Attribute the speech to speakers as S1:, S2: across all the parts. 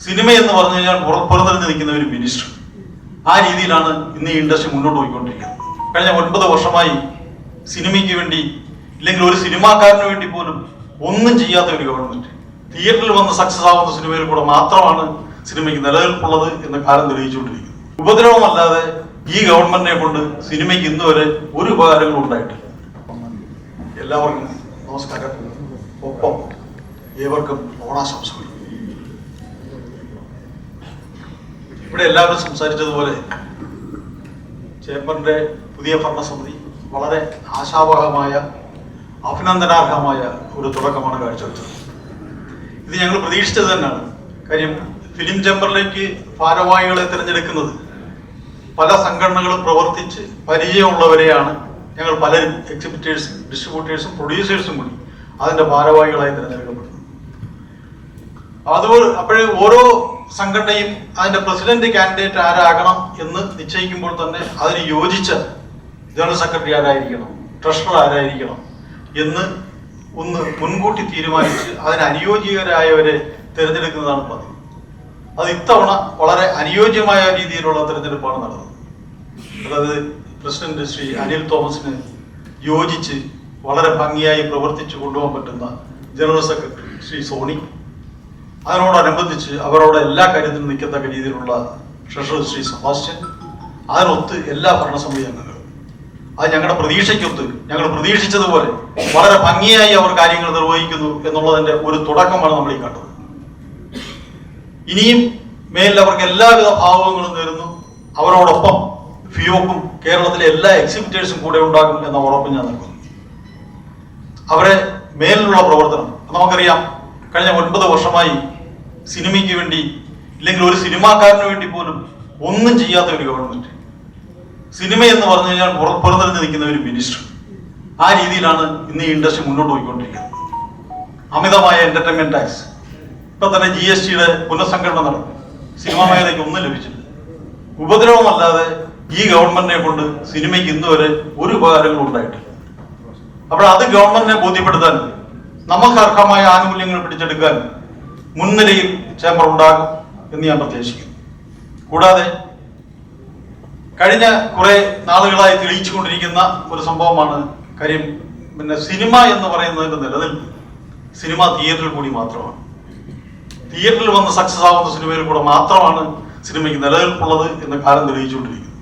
S1: Cinema എന്ന് പറഞ്ഞു കഴിഞ്ഞാൽ പുറ- പുറത്തിറങ്ങി നിൽക്കുന്ന ഒരു മിനിസ്റ്റർ ആ രീതിയിലാണ് ഇന്ന് ഈ ഇൻഡസ്ട്രി മുന്നോട്ട് പോയിക്കൊണ്ടിരിക്കുന്നത്. കഴിഞ്ഞ ഒൻപത് വർഷമായി സിനിമയ്ക്ക് വേണ്ടി ഇല്ലെങ്കിൽ ഒരു സിനിമാക്കാരന് വേണ്ടി പോലും ഒന്നും ചെയ്യാത്ത ഒരു ഗവൺമെന്റ് തിയേറ്ററിൽ വന്ന് സക്സസ് ആവുന്ന സിനിമയിൽ കൂടെ മാത്രമാണ് സിനിമയ്ക്ക് നിലനിൽപ്പുള്ളത് എന്ന കാലം തെളിയിച്ചുകൊണ്ടിരിക്കുന്നത് ഉപദ്രവമല്ലാതെ ഈ ഗവൺമെന്റിനെ കൊണ്ട് സിനിമയ്ക്ക് ഇന്ന് വരെ ഒരു ഉപകാരങ്ങളും ഉണ്ടായിട്ടില്ല. എല്ലാവർക്കും നമസ്കാരം. ഒപ്പം ഏവർക്കും ഓണാശംസകൾ. ഇവിടെ എല്ലാവരും സംസാരിച്ചതുപോലെ ചേംബറിന്റെ പുതിയ ഭരണസമിതി വളരെ ആശാവഹമായ അഭിനന്ദനാർഹമായ ഒരു തുടക്കമാണ് കാഴ്ചവെച്ചത്. ഇത് ഞങ്ങൾ പ്രതീക്ഷിച്ചത് തന്നെയാണ്. കാര്യം ഫിലിം ചേമ്പറിലേക്ക് ഭാരവാഹികളെ തിരഞ്ഞെടുക്കുന്നത് പല സംഘടനകളും പ്രവർത്തിച്ച് പരിചയമുള്ളവരെയാണ് ഞങ്ങൾ പലരും എക്സിബിറ്റേഴ്സും ഡിസ്ട്രിബ്യൂട്ടേഴ്സും പ്രൊഡ്യൂസേഴ്സും കൂടി അതിന്റെ ഭാരവാഹികളായി തിരഞ്ഞെടുക്കപ്പെടുന്നത്. അതുപോലെ അപ്പോഴേ ഓരോ സംഘടനയും അതിന്റെ പ്രസിഡന്റ് കാൻഡിഡേറ്റ് ആരാകണം എന്ന് നിശ്ചയിക്കുമ്പോൾ തന്നെ അതിന് യോജിച്ച ജനറൽ സെക്രട്ടറി ആരായിരിക്കണം? ട്രഷറർ ആരായിരിക്കണം? എന്ന് ഒന്ന് മുൻകൂട്ടി തീരുമാനിച്ച് അതിന് അനുയോജ്യരായവരെ തിരഞ്ഞെടുക്കുന്നതാണ് പതിവ്. അത് ഇത്തവണ വളരെ അനുയോജ്യമായ രീതിയിലുള്ള തിരഞ്ഞെടുപ്പാണ് നടന്നത്. അതായത് പ്രസിഡന്റ് ശ്രീ അനിൽ തോമസിന് യോജിച്ച് വളരെ ഭംഗിയായി പ്രവർത്തിച്ചു കൊണ്ടുപോകാൻ പറ്റുന്ന ജനറൽ സെക്രട്ടറി ശ്രീ സോണി അതിനോടനുബന്ധിച്ച് അവരോട് എല്ലാ കാര്യത്തിനും നിൽക്കത്തക്ക രീതിയിലുള്ള ട്രഷറർ ശ്രീ സെബാസ്റ്റ്യൻ അതിനൊത്ത് എല്ലാ ഭരണസമിതി അംഗങ്ങളും. അത് ഞങ്ങളുടെ പ്രതീക്ഷയ്ക്കൊത്ത് ഞങ്ങൾ പ്രതീക്ഷിച്ചതുപോലെ വളരെ ഭംഗിയായി അവർ കാര്യങ്ങൾ നിർവഹിക്കുന്നു എന്നുള്ളതിന്റെ ഒരു തുടക്കമാണ് നമ്മൾ ഈ കണ്ടത്. ഇനിയും മേലിൽ അവർക്ക് എല്ലാവിധ ഭാവങ്ങളും നേരുന്നു. അവരോടൊപ്പം ഫിയോക്കും കേരളത്തിലെ എല്ലാ എക്സിബിറ്റേഴ്സും കൂടെ ഉണ്ടാകും എന്ന ഉറപ്പ് ഞാൻ നൽകുന്നു. അവരെ മേലിലുള്ള പ്രവർത്തനം നമുക്കറിയാം. കഴിഞ്ഞ ഒൻപത് വർഷമായി സിനിമയ്ക്ക് വേണ്ടി ഇല്ലെങ്കിൽ ഒരു സിനിമാക്കാരന് വേണ്ടി പോലും ഒന്നും ചെയ്യാത്ത ഒരു ഗവൺമെന്റ് സിനിമ എന്ന് പറഞ്ഞു കഴിഞ്ഞാൽ പുറ- പുറത്തിറങ്ങി നിൽക്കുന്ന ഒരു മിനിസ്റ്റർ ആ രീതിയിലാണ് ഇന്ന് ഈ ഇൻഡസ്ട്രി മുന്നോട്ട് പോയിക്കൊണ്ടിരിക്കുന്നത്. അമിതമായ എന്റർടൈൻമെന്റ് ടാക്സ് ഇപ്പൊ തന്നെ ജി എസ് ടിയുടെ പുനഃസംഘടന നടന്നു. സിനിമാ മേഖലയ്ക്ക് ഒന്നും ലഭിച്ചില്ല. ഉപദ്രവമല്ലാതെ ഈ ഗവൺമെന്റിനെ കൊണ്ട് സിനിമയ്ക്ക് ഇന്നുവരെ ഒരു ഉപകാരങ്ങളും ഉണ്ടായിട്ടില്ല. അപ്പോൾ അത് ഗവൺമെന്റിനെ ബോധ്യപ്പെടുത്താൻ നമുക്ക് അർഹമായ ആനുകൂല്യങ്ങൾ പിടിച്ചെടുക്കാൻ മുൻനിരയിൽ ചേംബർ ഉണ്ടാകും എന്ന് ഞാൻ പ്രതീക്ഷിക്കുന്നു. കൂടാതെ കഴിഞ്ഞ കുറെ നാളുകളായി തെളിയിച്ചുകൊണ്ടിരിക്കുന്ന ഒരു സംഭവമാണ് കാര്യം പിന്നെ സിനിമ എന്ന് പറയുന്നതിന്റെ നിലനിൽപ്പ്. സിനിമ തിയേറ്ററിൽ കൂടി മാത്രമാണ്. തിയേറ്ററിൽ വന്ന് സക്സസ് ആവുന്ന സിനിമയിൽ കൂടെ മാത്രമാണ് സിനിമയ്ക്ക് നിലനിൽപ്പുള്ളത് എന്ന കാലം തെളിയിച്ചുകൊണ്ടിരിക്കുന്നു.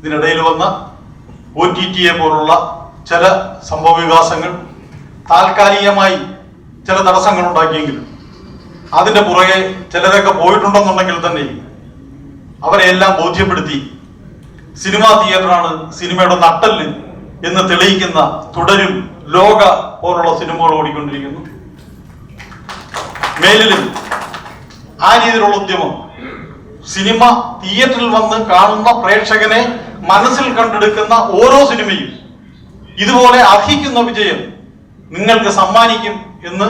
S1: ഇതിനിടയിൽ വന്ന ഒ ടി പോലുള്ള ചില സംഭവ വികാസങ്ങൾ താൽക്കാലികമായി ചില തടസ്സങ്ങൾ ഉണ്ടാക്കിയെങ്കിലും അതിന്റെ പുറകെ ചിലരൊക്കെ പോയിട്ടുണ്ടെന്നുണ്ടെങ്കിൽ തന്നെ അവരെ എല്ലാം ബോധ്യപ്പെടുത്തി. സിനിമാ തിയേറ്ററാണ് സിനിമയുടെ നട്ടൽ എന്ന് തെളിയിക്കുന്ന തുടരും ലോക പോലുള്ള സിനിമകൾ ഓടിക്കൊണ്ടിരിക്കുന്നു. മേലിലും ആ രീതിയിലുള്ള ഉദ്യമം. സിനിമ തിയേറ്ററിൽ വന്ന് കാണുന്ന പ്രേക്ഷകനെ മനസ്സിൽ കണ്ടെടുക്കുന്ന ഓരോ സിനിമയും ഇതുപോലെ അർഹിക്കുന്ന വിജയം നിങ്ങൾക്ക് സമ്മാനിക്കും എന്ന്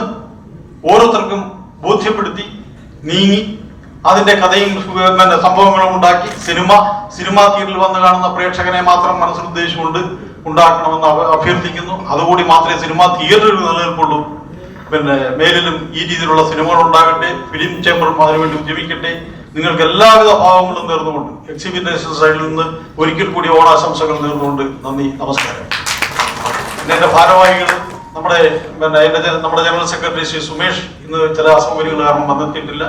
S1: ഓരോരുത്തർക്കും ബോധ്യപ്പെടുത്തി നീങ്ങി അതിന്റെ കഥയും പിന്നെ സംഭവങ്ങളും ഉണ്ടാക്കി സിനിമ സിനിമാ തിയേറ്ററിൽ വന്ന് കാണുന്ന പ്രേക്ഷകനെ മാത്രം മനസ്സിൽ ഉദ്ദേശിച്ചുകൊണ്ട് ഉണ്ടാക്കണമെന്ന് അഭ്യർത്ഥിക്കുന്നു. അതുകൂടി മാത്രമേ സിനിമാ തിയേറ്ററിൽ നിലനിൽപ്പുള്ളൂ. പിന്നെ മേലിലും ഈ രീതിയിലുള്ള സിനിമകൾ ഉണ്ടാകട്ടെ ഫിലിം ചേംബറും അതിനുവേണ്ടി ഉദ്യമിക്കട്ടെ. നിങ്ങൾക്ക് എല്ലാവിധ ഭാവങ്ങളും നേർന്നുകൊണ്ട് എക്സിബിറ്റേഷൻ സൈഡിൽ നിന്ന് ഒരിക്കൽ കൂടി ഓണാശംസകൾ നേർന്നുകൊണ്ട് നന്ദി നമസ്കാരം. എന്റെ ഭാരവാഹികൾ നമ്മുടെ പിന്നെ എന്റെ നമ്മുടെ ജനറൽ സെക്രട്ടറി ശ്രീ സുമേഷ് ഇന്ന് ചില അസൗകര്യങ്ങൾ കാരണം വന്നെത്തിയിട്ടില്ല.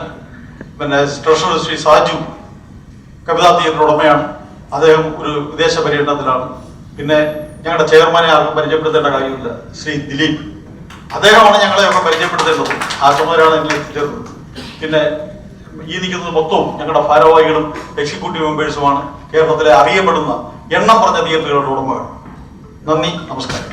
S1: പിന്നെ ട്രഷറർ ശ്രീ സാജു കവിതാ തിയേറ്റർ ഉടമയാണ്. അദ്ദേഹം ഒരു വിദേശ പര്യടനത്തിലാണ്. പിന്നെ ഞങ്ങളുടെ ചെയർമാനെ ആർക്കും പരിചയപ്പെടുത്തേണ്ട കാര്യമില്ല ശ്രീ ദിലീപ്. അദ്ദേഹമാണ് ഞങ്ങളെ ഒക്കെ പരിചയപ്പെടുത്തേണ്ടത്. ആ ചുമതലയാണ് എന്നെ പിന്നെ ഈ നിൽക്കുന്നത് മൊത്തവും ഞങ്ങളുടെ ഭാരവാഹികളും എക്സിക്യൂട്ടീവ് മെമ്പേഴ്സുമാണ്. കേരളത്തിലെ അറിയപ്പെടുന്ന എണ്ണം പറഞ്ഞ തിയേറ്ററുകളുടെ ഉടമകൾ. നന്ദി നമസ്കാരം.